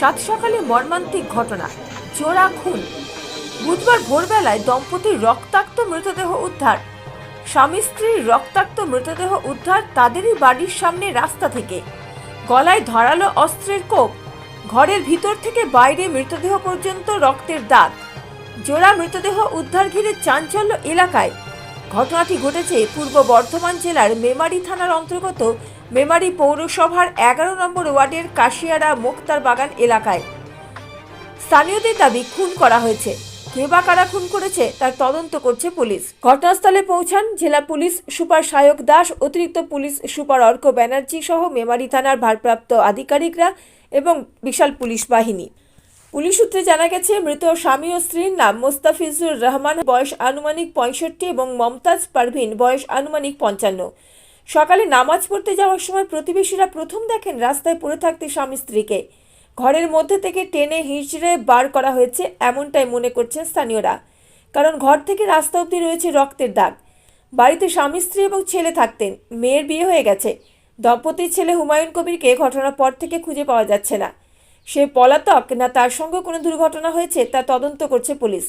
সাত সকালে মর্মান্তিক ঘটনা। চোরা খুন। বুধবার ভোরবেলায় দম্পতির রক্তাক্ত মৃতদেহ উদ্ধার। স্বামী স্ত্রীর রক্তাক্ত মৃতদেহ উদ্ধার তাদেরই বাড়ির সামনে রাস্তা থেকে। গলায় ধারালো অস্ত্রের কোপ। ঘরের ভিতর থেকে বাইরে মৃতদেহ পর্যন্ত রক্তের দাগ। জোড়া মৃতদেহ উদ্ধার ঘিরে চাঞ্চল্য এলাকায় ঘটনাটি ঘটেছে পূর্ব বর্ধমান জেলার মেমারি থানার অন্তর্গত মেমারি পৌরসভার এগারো নম্বর ওয়ার্ডের কাশিয়ারা মোক্তার বাগান এলাকায়। স্থানীয়দের দাবি, খুন করা হয়েছে। কে বা কারা খুন করেছে তার তদন্ত করছে পুলিশ। ঘটনাস্থলে পৌঁছান জেলা পুলিশ সুপার সায়ক দাস, অতিরিক্ত পুলিশ সুপার অর্ক ব্যানার্জি সহ মেমারি থানার ভারপ্রাপ্ত আধিকারিকরা এবং বিশাল পুলিশ বাহিনী। পুলিশ সূত্রে জানা গেছে, মৃত স্বামী ও স্ত্রীর নাম মোস্তাফিজুর রহমান, বয়স আনুমানিক পঁয়ষট্টি এবং মমতাজ পারভিন, বয়স আনুমানিক পঞ্চান্ন। সকালে নামাজ পড়তে যাওয়ার সময় প্রতিবেশীরা প্রথম দেখেন রাস্তায় পড়ে থাকতে স্বামী স্ত্রীকে। ঘরের মধ্যে থেকে টেনে হিঁচড়ে বার করা হয়েছে এমনটাই মনে করছেন স্থানীয়রা, কারণ ঘর থেকে রাস্তা অবধি রয়েছে রক্তের দাগ। বাড়িতে স্বামী স্ত্রী এবং ছেলে থাকতেন, মেয়ের বিয়ে হয়ে গেছে। দম্পতির ছেলে হুমায়ুন কবিরকে ঘটনার পর থেকে খুঁজে পাওয়া যাচ্ছে না। সে পলাতক না তার সঙ্গে কোনো দুর্ঘটনা হয়েছে তা তদন্ত করছে পুলিশ।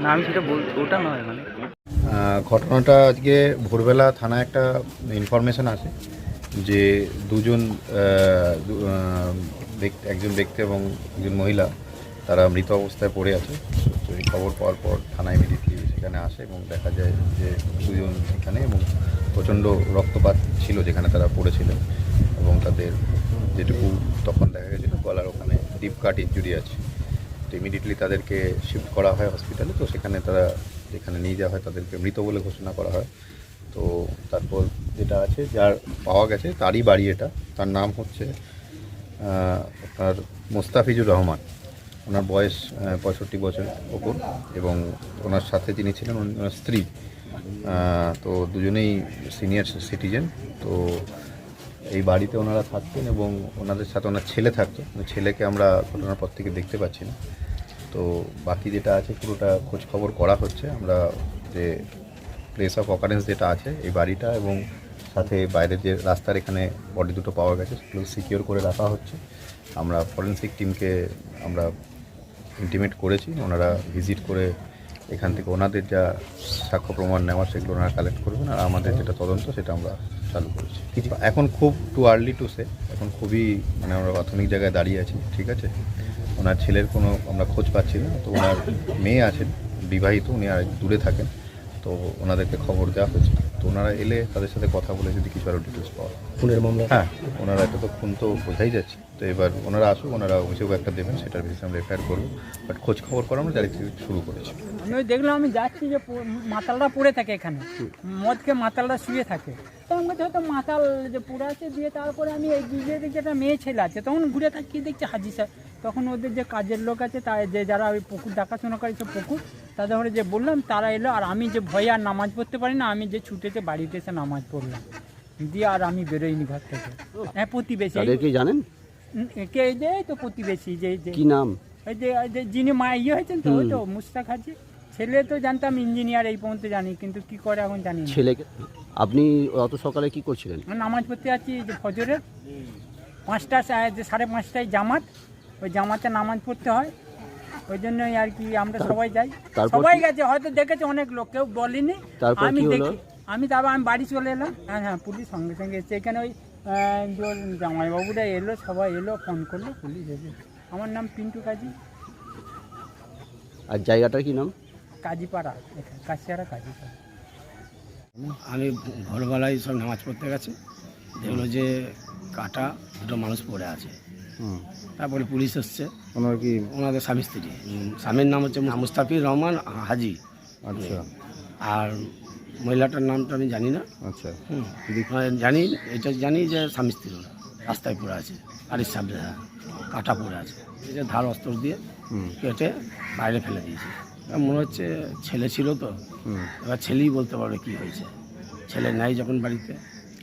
না আমি সেটা বল ওটা নয় মানে। আহ, ঘটনাটা আজকে ভোরবেলা থানায় একটা ইনফরমেশন আছে যে দুজন আহ, ব্যক্তি- একজন ব্যক্তি এবং একজন মহিলা তারা মৃত অবস্থায় পড়ে আছে। তো এই খবর পাওয়ার পর থানা ইমিডিয়েটলি সেখানে আসে এবং দেখা যায় যে দুজন এখানে এবং প্রচণ্ড রক্তপাত ছিল যেখানে তারা পড়েছিলেন এবং তাদের যেটুকু তখন দেখা গেছিল গলার ওখানে ডিপ কাট ইঞ্জুরি আছে। তো ইমিডিয়েটলি তাদেরকে শিফট করা হয় হসপিটালে তো সেখানে তারা যেখানে নিয়ে যাওয়া হয় তাদেরকে মৃত বলে ঘোষণা করা হয়। তো তারপর যেটা আছে, যার পাওয়া গেছে তারই বাড়ি এটা। তার নাম হচ্ছে আপনার মোস্তাফিজুর রহমান। ওনার বয়স পঁয়ষট্টি বছর ওপর এবং ওনার সাথে যিনি ছিলেন ওনার স্ত্রী। তো দুজনেই সিনিয়র সিটিজেন। তো এই বাড়িতে ওনারা থাকতেন এবং ওনাদের সাথে ওনার ছেলে থাকতো। ছেলেকে আমরা ঘটনার পর থেকে দেখতে পাচ্ছি না। তো বাকি যেটা আছে, পুরোটা খোঁজ খবর করা হচ্ছে। আমরা যে প্লেস অফ অকারেন্স যেটা আছে, এই বাড়িটা এবং সাথে বাইরের যে রাস্তার এখানে বডি দুটো পাওয়া গেছে সেগুলো সিকিওর করে রাখা হচ্ছে। আমরা ফরেন্সিক টিমকে আমরা ইন্টিমেট করেছি ওনারা ভিজিট করে এখান থেকে ওনাদের যা সাক্ষ্য প্রমাণ নেওয়ার সেগুলো ওনারা কালেক্ট করবেন আর আমাদের যেটা তদন্ত সেটা আমরা চালু করেছি। এখন খুব টু আর্লি টু সে এখন খুবই মানে আমরা প্রাথমিক জায়গায় দাঁড়িয়ে আছি ঠিক আছে? ওনার ছেলের কোনো আমরা খোঁজ পাচ্ছি না তো ওনার মেয়ে আছেন বিবাহিত উনি আর দূরে থাকেন তো ওনাদেরকে খবর দেওয়া হয়েছে। তো ওনারা এলে তাদের সাথে কথা বলে যদি কিছু আরও ডিটেলস পাওয়া যায়। খুনের মামলা? হ্যাঁ ওনারা এটা তো খুন তো বোঝাই যাচ্ছে। তো এবার ওনারা আসুক ওনারা অভিযোগ একটা দেবেন সেটার বেশি আমরা এফআইআর করব। বাট খোঁজ খবর করা আমরা ডাইরেক্ট শুরু করেছি। আমি দেখলাম আমি যাচ্ছি যে মাতালরা পড়ে থাকে এখানে। মদকে মাতালরা শুয়ে থাকে। তো আমি হয়তো মাতাল যে পড়ে আছে দিয়ে তারপরে আমি এগিয়ে দেখছি একটা মেয়ে ছেলে আছে। তখন ঘুরে তাকিয়ে দেখছি হাজি স্যার? তখন ওদের যে কাজের লোক আছে তা যে যারা ওই পুকুর দেখাশোনা করে সে পুকুর তাদের ঘরে যে বললাম তারা এলো আর আমি যে ভয়ে আর নামাজ পড়তে পারি না আমি যে ছুটেতে বাড়িতে এসে নামাজ পড়লাম। দিয়ে আর আমি বেরোইনি ঘর থেকে। হ্যাঁ প্রতিবেশী। তাদেরকে জানেন? কে এই যে তো প্রতিবেশী যে কি নাম? ওই যে যিনি মা ইয়ে হয়েছেন তো ওই তো মুস্তাক হাজি। ছেলে তো জানতাম ইঞ্জিনিয়ার এই পর্যন্ত জানি কিন্তু কি করে এখন জানি না। ছেলেকে আপনি অত সকালে কি করছিলেন? আমি নামাজ পড়তে যাচ্ছি যে ফজরের পাঁচটা সা- যে সাড়ে পাঁচটায় জামাত ওই জামাতে নামাজ পড়তে হয়। ওই জন্যই আর কি আমরা সবাই যাই। তারপর সবাই কি- গেছে হয়তো দেখেছে অনেক লোক কেউ বলেনি। তারপর আমি কি হলো? দেখি আমি তারপর আমি বাড়ি চলে এলাম। হ্যাঁ হ্যাঁ পুলিশ সঙ্গে সঙ্গে এসছে। এখানে ওই আহ, জামাইবাবুরা এলো সবাই এলো ফোন করল পুলিশ এসে আমার নাম পিন্টু কাজী। আর জায়গাটার কি নাম? কাজীপাড়া এখানে কাশিয়ারা কাজীপাড়া। আমি ভোরবেলায় সব নামাজ পড়তে গেছি দেখল যে কাটা দুটো মানুষ পড়ে আছে। তারপরে পুলিশ এসছে। ওনার কি? ওনাদের স্বামী স্ত্রী। স্বামীর নাম হচ্ছে মুস্তাফির রহমান হাজি। আচ্ছা। আর মহিলাটার নামটা আমি জানি না। আচ্ছা। হুম। মানে জানি এটা জানি যে স্বামী স্ত্রী ওরা রাস্তায় পড়ে আছে গাড়ির সামনে হ্যাঁ, কাটা পড়ে আছে। এই যে ধার অস্ত্র দিয়ে হুম। কেটে বাইরে ফেলে দিয়েছে। মনে হচ্ছে ছেলে ছিল তো। এবার ছেলেই বলতে পারবে কি হয়েছে। ছেলে নাই যখন বাড়িতে।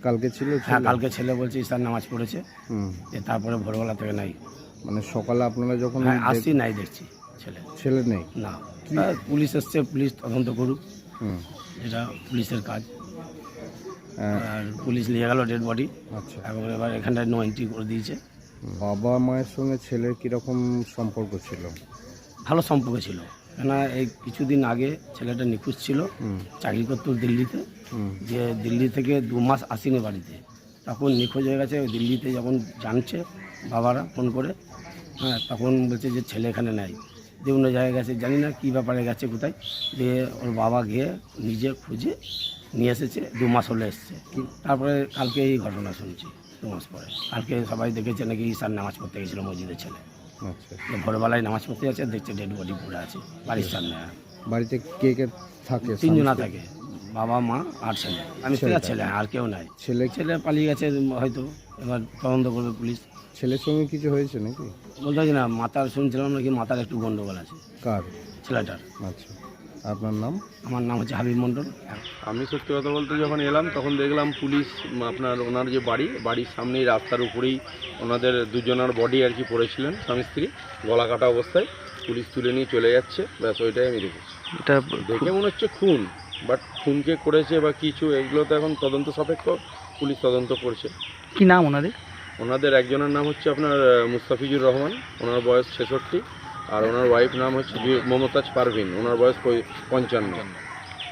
কালকে ছিল হ্যাঁ কালকে ছেলে বলছে ইস্তার নামাজ পড়েছে। হুম। যে তারপরে ভোরবেলা থেকে নাই। মানে সকালে আপনারা যখন হ্যাঁ আসছি নাই দেখছি ছেলে। ছেলে নেই? না। পুলিশ এসছে পুলিশ তদন্ত করুক। হুম। যেটা পুলিশের কাজ। হ্যাঁ, আর পুলিশ নিয়ে গেল ডেড বডি আচ্ছা। এবং এবার এখানটায় নো এন্ট্রি করে দিয়েছে। বাবা মায়ের সঙ্গে ছেলের কীরকম সম্পর্ক ছিল? ভালো সম্পর্ক ছিল। কেন এই কিছুদিন আগে ছেলেটা নিখোঁজ ছিল চাকরি করতো দিল্লিতে। যে দিল্লি থেকে দু মাস আসেনি বাড়িতে। তখন নিখোঁজ হয়ে গেছে দিল্লিতে যখন জানছে বাবারা ফোন করে হ্যাঁ তখন বলছে যে ছেলে এখানে নেই। যে অন্য জায়গায় গেছে জানি না কী ব্যাপারে গেছে কোথায়। দিয়ে ওর বাবা গিয়ে নিজে খুঁজে নিয়ে এসেছে দু মাস হলে এসছে। তারপরে কালকে এই ঘটনা শুনছি দু মাস পরে। কালকে সবাই দেখেছে নাকি ঈশান নামাজ পড়তে গেছিল মসজিদের ছেলে। ভোরবেলায় নামাজ পড়তে যাচ্ছে দেখছে ডেড বডি পড়ে আছে বাড়ির সামনে। বাড়িতে কে কে থাকে? তিনজনা থাকে বাবা মা আর ছেলে। আমি ছেলে ছেলে আর কেউ নাই। ছেলে? ছেলে পালিয়ে গেছে হয়তো এবার তদন্ত করবে পুলিশ। ছেলের সঙ্গে কিছু হয়েছে নাকি? বলতে না মাতার শুনছিলাম নাকি মাতার একটু গন্ডগোল আছে। কার? ছেলেটার। আচ্ছা। আপনার নাম? আমার নাম হচ্ছে হাবিব মণ্ডল। আমি সত্যি কথা বলতে যখন এলাম তখন দেখলাম পুলিশ আপনার ওনার যে বাড়ি বাড়ির সামনেই রাস্তার উপরেই ওনাদের দুজনের বডি আর কি পড়েছিলেন স্বামী স্ত্রী গলা কাটা অবস্থায় পুলিশ তুলে নিয়ে চলে যাচ্ছে ব্যাস ওইটাই আমি দেখেছি। এটা দেখে মনে হচ্ছে খুন বাট খুনকে করেছে বা কিছু এগুলো তো এখন তদন্ত সাপেক্ষ পুলিশ তদন্ত করছে। কি নাম ওনাদের? ওনাদের একজনের নাম হচ্ছে আপনার মুস্তাফিজুর রহমান ওনার বয়স ছেষট্টি। আর ওনার ওয়াইফ নাম হচ্ছে মমতাজ পারভিন ওনার বয়স পঞ্চান্ন।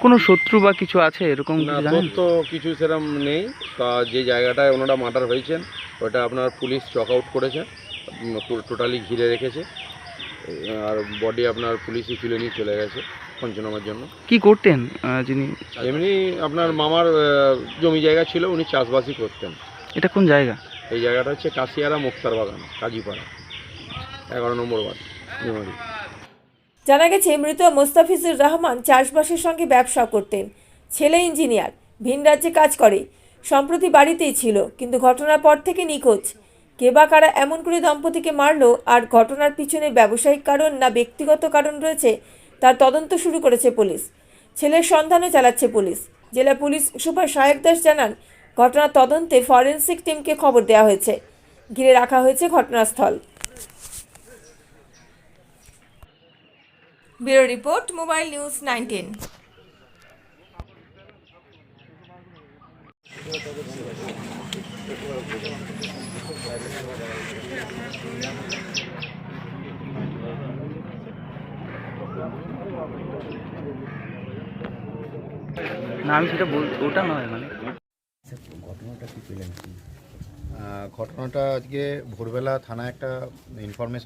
কোনো শত্রু বা কিছু আছে এরকম না কিছু জানেন? কিছু সেরকম নেই। তা যে জায়গাটায় ওনারা মার্ডার হয়েছেন ওটা আপনার পুলিশ চক আউট করেছে টোটালি ঘিরে রেখেছে। আর বডি আপনার পুলিশই তুলে নিয়ে চলে গেছে পঞ্চনামার জন্য। কি করতেন যিনি? এমনি আপনার মামার জমি জায়গা ছিল উনি চাষবাসই করতেন। এটা কোন জায়গা? এই জায়গাটা হচ্ছে কাশিয়ারা মুক্তার বাগান কাজীপাড়া এগারো নম্বর ওয়ার্ড। মেমারি জানা গেছে, মৃত মোস্তাফিজুর রহমান চাষবাসের সঙ্গে ব্যবসা করতেন। ছেলে ইঞ্জিনিয়ার, ভিন রাজ্যে কাজ করে। সম্প্রতি বাড়িতেই ছিল, কিন্তু ঘটনার পর থেকে নিখোঁজ। কে বা কারা এমন করে দম্পতিকে মারলো, আর ঘটনার পিছনে ব্যবসায়িক কারণ না ব্যক্তিগত কারণ রয়েছে, তার তদন্ত শুরু করেছে পুলিশ। ছেলের সন্ধানও চালাচ্ছে পুলিশ। জেলা পুলিশ সুপার সাহেব দাস জানান, ঘটনার তদন্তে ফরেনসিক টিমকে খবর দেওয়া হয়েছে। ঘিরে রাখা হয়েছে ঘটনাস্থল। Bureau report mobile news nineteen. না আমি সেটা বল ওটা নয় মানে। ঘটনাটা আজকে ভোরবেলা থানায় একটা ইনফরমেশন